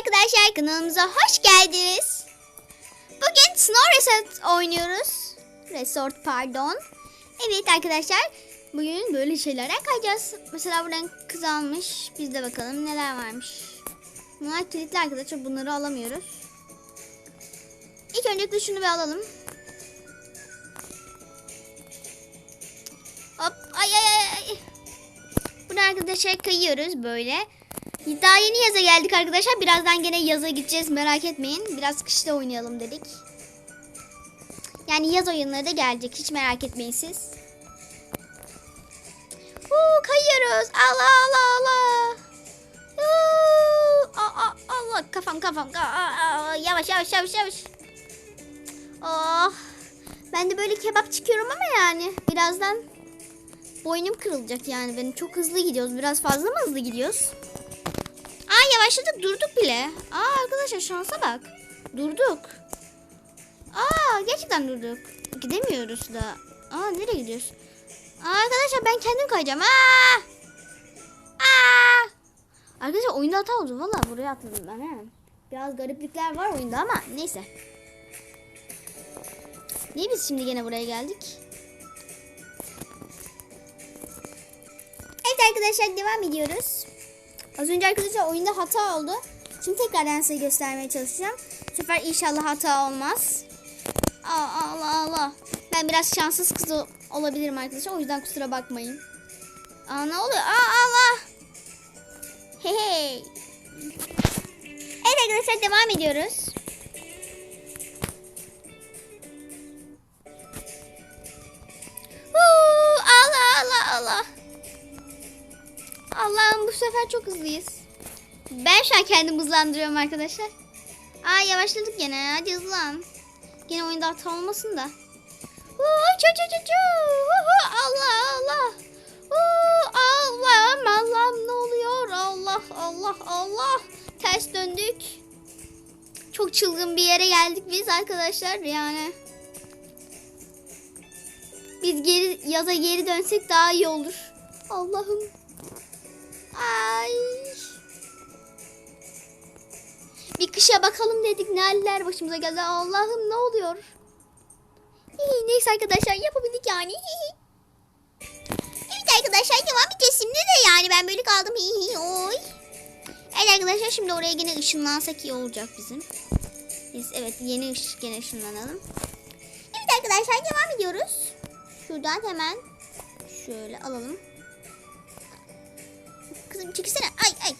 arkadaşlar kanalımıza hoş geldiniz. Bugün Snow Resort oynuyoruz. Resort pardon. Evet arkadaşlar bugün böyle şeylerden kayacağız. Mesela buradan kız almış. Biz de bakalım neler varmış. Bunlar kilitli arkadaşlar bunları alamıyoruz. İlk öncelikle şunu bir alalım. Hop ay ay ay. Buradan arkadaşlar kayıyoruz böyle. Daha yeni yaza geldik arkadaşlar. Birazdan gene yaza gideceğiz merak etmeyin. Biraz kışta oynayalım dedik. Yani yaz oyunları da gelecek. Hiç merak etmeyin siz. Huu, kayıyoruz. Allah Allah Allah. Huu, aa, Allah kafam kafam. Yavaş yavaş yavaş yavaş. Oh. Ben de böyle kebap çıkıyorum ama yani birazdan boynum kırılacak yani benim. Çok hızlı gidiyoruz. Biraz fazla mı hızlı gidiyoruz? Aa yavaşladık durduk bile. Aa arkadaşlar şansa bak. Durduk. Aa gerçekten durduk. Gidemiyoruz da. Aa nereye gidiyoruz? Aa, arkadaşlar ben kendim kayacağım. Aa! Aa! Arkadaşlar oyunda hata oldu. Valla buraya atladım ben he. Biraz gariplikler var oyunda ama neyse. Niye biz şimdi gene buraya geldik? Evet arkadaşlar devam ediyoruz. Az önce arkadaşlar oyunda hata oldu. Şimdi tekrardan size göstermeye çalışacağım. Bu sefer inşallah hata olmaz. Aa, Allah Allah. Ben biraz şanssız kız ol- olabilirim arkadaşlar. O yüzden kusura bakmayın. Aa ne oluyor? Aa Allah. Hey hey. Evet arkadaşlar devam ediyoruz. Allah'ım bu sefer çok hızlıyız. Ben şu an kendimi hızlandırıyorum arkadaşlar. Aa yavaşladık gene. Hadi hızlan. Gene oyunda hata olmasın da. Hu hu, Allah Allah. Ne oluyor? Allah Allah Allah. Ters döndük. Çok çılgın bir yere geldik biz arkadaşlar yani. Biz geri yaza geri dönsek daha iyi olur. Allah'ım. Ay. Bir kışa bakalım dedik ne haller başımıza geldi. Allah'ım ne oluyor? Hihi, Neyse arkadaşlar yapabildik yani. Evet arkadaşlar devam edeceğiz şimdi de yani ben böyle kaldım. Hihi, Oy. Evet arkadaşlar şimdi oraya yine ışınlansak iyi olacak bizim. Evet yeni ışık gene ışınlanalım. Evet arkadaşlar devam ediyoruz. Şuradan hemen şöyle alalım. Kızım çekilsene. Ay ay.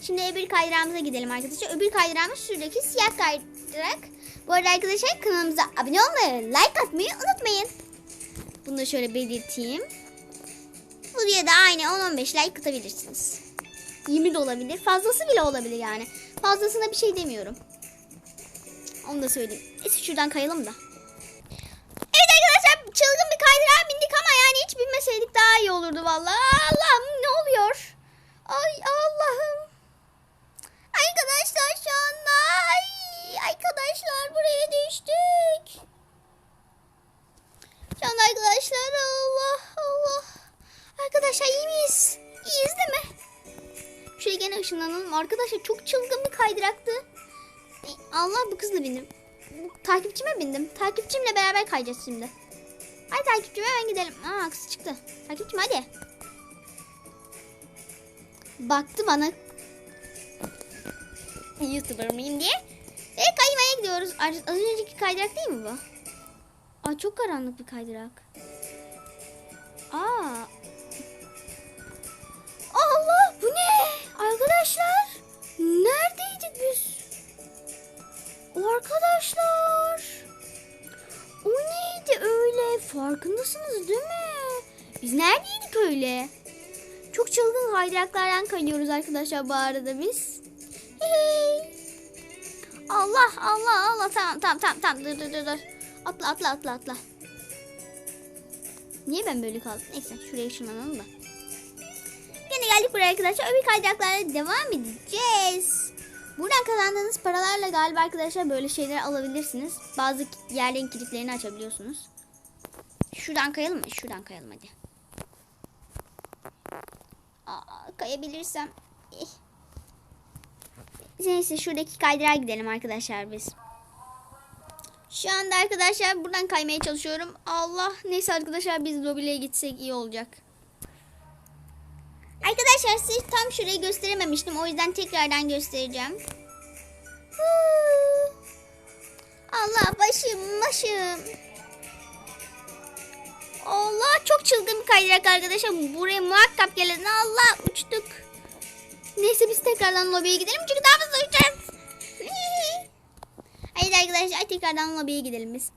Şimdi öbür kaydırağımıza gidelim arkadaşlar. Öbür kaydırağımız şuradaki siyah kaydırak. Bu arada arkadaşlar kanalımıza abone olmayı, like atmayı unutmayın. Bunu da şöyle belirteyim. Bu videoda aynı 10-15 like atabilirsiniz. 20 de olabilir. Fazlası bile olabilir yani. Fazlasına bir şey demiyorum. Onu da söyleyeyim. Neyse şuradan kayalım da. Çılgın bir kaydırağa bindik ama yani hiç binmeseydik daha iyi olurdu vallahi. Allah'ım ne oluyor? Ay Allah'ım. Arkadaşlar şu anda ay, arkadaşlar buraya düştük. Şu anda arkadaşlar Allah Allah. Arkadaşlar iyi miyiz? İyiyiz değil mi? Şuraya gene ışınlanalım. Arkadaşlar çok çılgın bir kaydıraktı. Ay, Allah bu kızla bindim. Takipçime bindim. Takipçimle beraber kayacağız şimdi. Hadi takipçim hemen gidelim. Aa kız çıktı. Takipçim hadi. Baktı bana. Youtuber mıyım diye. Ve kaymaya gidiyoruz. Az önceki kaydırak değil mi bu? Aa çok karanlık bir kaydırak. Aa. Biz neredeydik öyle? Çok çılgın kaydıraklardan kayıyoruz arkadaşlar bu arada biz. Hey. Allah Allah Allah tamam tamam tamam tamam dur dur dur. Atla atla atla atla. Niye ben böyle kaldım? Neyse şuraya ışınlanalım da. Yine geldik buraya arkadaşlar. Öbür kaydıraklara devam edeceğiz. Buradan kazandığınız paralarla galiba arkadaşlar böyle şeyler alabilirsiniz. Bazı yerlerin kilitlerini açabiliyorsunuz. Şuradan kayalım mı? Şuradan kayalım hadi. Aa, kayabilirsem. Eh. Neyse şuradaki kaydırağa gidelim arkadaşlar biz. Şu anda arkadaşlar buradan kaymaya çalışıyorum. Allah neyse arkadaşlar biz lobiye gitsek iyi olacak. Arkadaşlar siz tam şurayı gösterememiştim. O yüzden tekrardan göstereceğim. Allah başım başım. Allah çok çılgın bir kaydırak arkadaşlar. Buraya muhakkak gelin. Allah uçtuk. Neyse biz tekrardan lobiye gidelim çünkü daha fazla uçacağız. Haydi arkadaşlar tekrardan lobiye gidelim biz.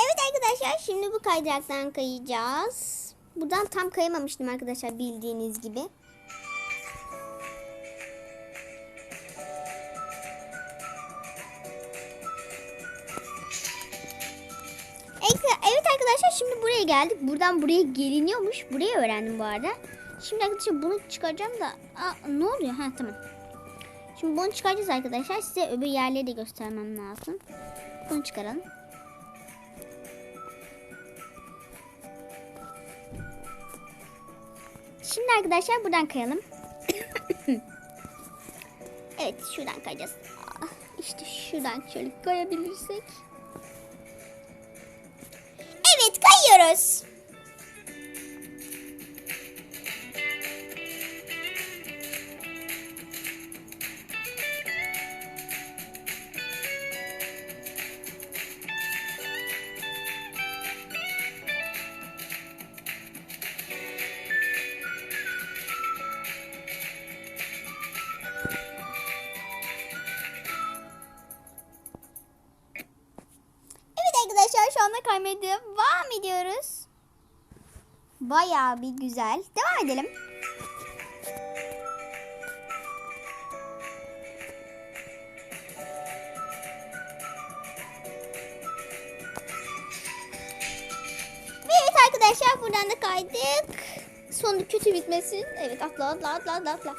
Evet arkadaşlar şimdi bu kaydıraktan kayacağız. Buradan tam kayamamıştım arkadaşlar bildiğiniz gibi. Arkadaşlar şimdi buraya geldik. Buradan buraya geliniyormuş. Burayı öğrendim bu arada. Şimdi arkadaşlar bunu çıkaracağım da. Aa, ne oluyor? Ha tamam. Şimdi bunu çıkaracağız arkadaşlar. Size öbür yerleri de göstermem lazım. Bunu çıkaralım. Şimdi arkadaşlar buradan kayalım. evet şuradan kayacağız. Aa, İşte şuradan şöyle kayabilirsek. Evet anda kaymaya devam ediyoruz. Bayağı bir güzel. Devam edelim. Ve evet arkadaşlar buradan da kaydık. Sonu kötü bitmesin. Evet atla atla atla atla atla.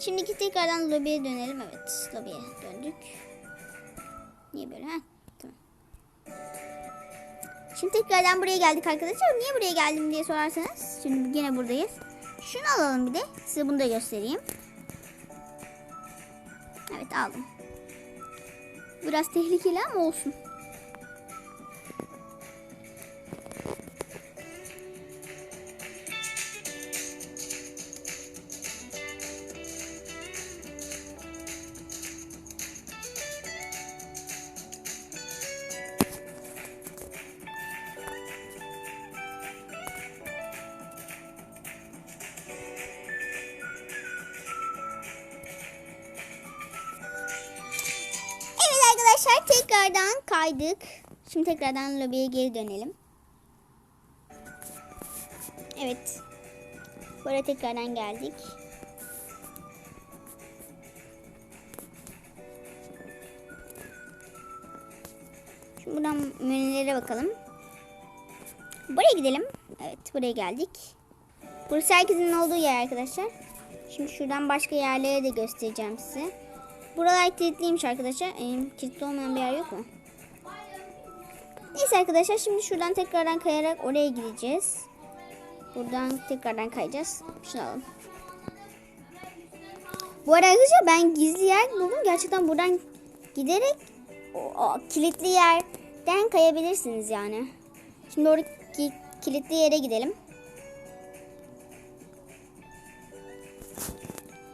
Şimdiki tekrardan lobiye dönelim. Evet lobiye döndük. Niye böyle ha? Tamam. Şimdi tekrardan buraya geldik arkadaşlar. Niye buraya geldim diye sorarsanız. Şimdi yine buradayız. Şunu alalım bir de. Size bunu da göstereyim. Evet aldım. Biraz tehlikeli ama olsun. Arkadaşlar tekrardan kaydık. Şimdi tekrardan lobiye geri dönelim. Evet. Buraya tekrardan geldik. Şimdi buradan menülere bakalım. Buraya gidelim. Evet buraya geldik. Burası herkesin olduğu yer arkadaşlar. Şimdi şuradan başka yerlere de göstereceğim size. Buralar kilitliymiş arkadaşlar. Ee, kilitli olmayan bir yer yok mu? Neyse arkadaşlar şimdi şuradan tekrardan kayarak oraya gideceğiz. Buradan tekrardan kayacağız. Şunu alalım. Bu arada arkadaşlar ben gizli yer buldum. Gerçekten buradan giderek o, o kilitli yerden kayabilirsiniz yani. Şimdi oradaki kilitli yere gidelim.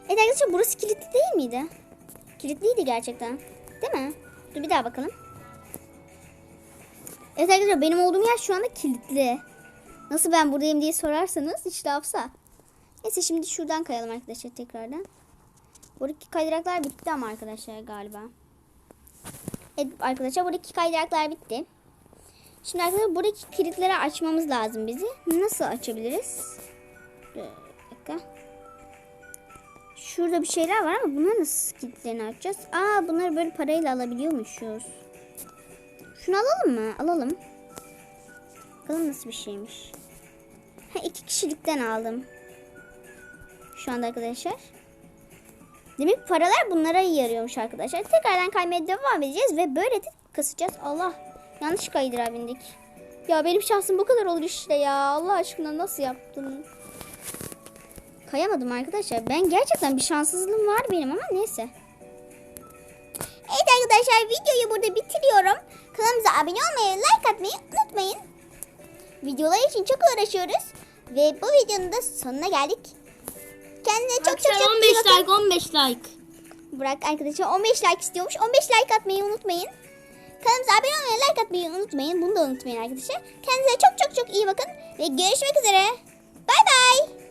Evet arkadaşlar burası kilitli değil miydi? Kilitliydi gerçekten. Değil mi? Dur bir daha bakalım. Evet arkadaşlar benim olduğum yer şu anda kilitli. Nasıl ben buradayım diye sorarsanız işte hafsa. Neyse şimdi şuradan kayalım arkadaşlar tekrardan. Buradaki kaydıraklar bitti ama arkadaşlar galiba. Evet arkadaşlar buradaki kaydıraklar bitti. Şimdi arkadaşlar buradaki kilitleri açmamız lazım bizi. Nasıl açabiliriz? Dakika. Şurada bir şeyler var ama bunları nasıl kilitlerini açacağız? Aa bunları böyle parayla alabiliyormuşuz. Şunu alalım mı? Alalım. Bakalım nasıl bir şeymiş. Ha, iki kişilikten aldım. Şu anda arkadaşlar. Demek paralar bunlara yarıyormuş arkadaşlar. Tekrardan kaymaya devam edeceğiz ve böyle de kasacağız. Allah yanlış kaydıra bindik. Ya benim şansım bu kadar olur işte ya. Allah aşkına nasıl yaptın? Kayamadım arkadaşlar. Ben gerçekten bir şanssızlığım var benim ama neyse. Evet arkadaşlar videoyu burada bitiriyorum. Kanalımıza abone olmayı, like atmayı unutmayın. Videolar için çok uğraşıyoruz. Ve bu videonun da sonuna geldik. Kendine çok çok çok iyi 15 bakın. like 15 like. Burak arkadaşlar 15 like istiyormuş. 15 like atmayı unutmayın. Kanalımıza abone olmayı, like atmayı unutmayın. Bunu da unutmayın arkadaşlar. Kendinize çok çok çok iyi bakın. Ve görüşmek üzere. Bay bay.